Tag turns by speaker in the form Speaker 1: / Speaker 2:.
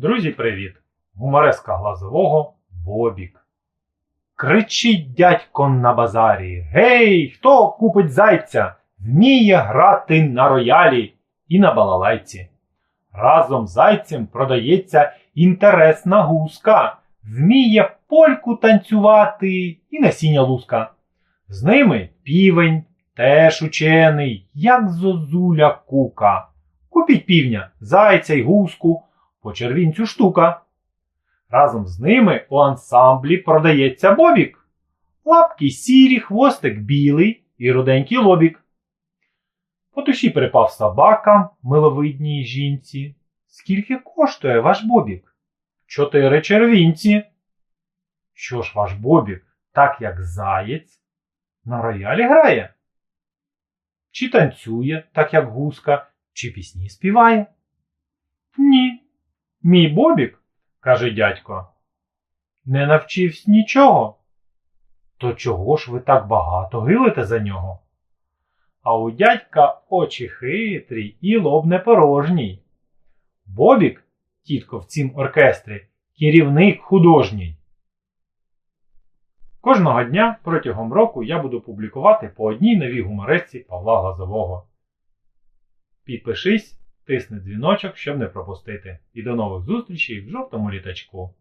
Speaker 1: Друзі, привіт! Гумореска глазового Бобік. Кричить дядько на базарі. Гей, хто купить зайця? Вміє грати на роялі і на балалайці. Разом з зайцем продається інтересна гуска. Вміє польку танцювати і насіння луска. З ними півень, теж учений, як зозуля кука. Купіть півня, зайця й гуску, по червінцю штука. Разом з ними у ансамблі продається бобік. Лапки сірі, хвостик білий і руденький лобік. По душі припав собакам, миловидній жінці. Скільки коштує ваш бобік? Чотири червінці. Що ж ваш бобік, так як заєць, на роялі грає? Чи танцює, так як гуска, чи пісні співає? Ні. Мій бобік, каже дядько, не навчився нічого. То чого ж ви так багато гилите за нього? А у дядька очі хитрі і лоб не порожній. Бобік, тітко в цім оркестрі, керівник художній. Кожного дня протягом року я буду публікувати по одній новій гумористці Павла Глазового. Підпишись, тисни дзвіночок, щоб не пропустити. І до нових зустрічей в жовтому літачку.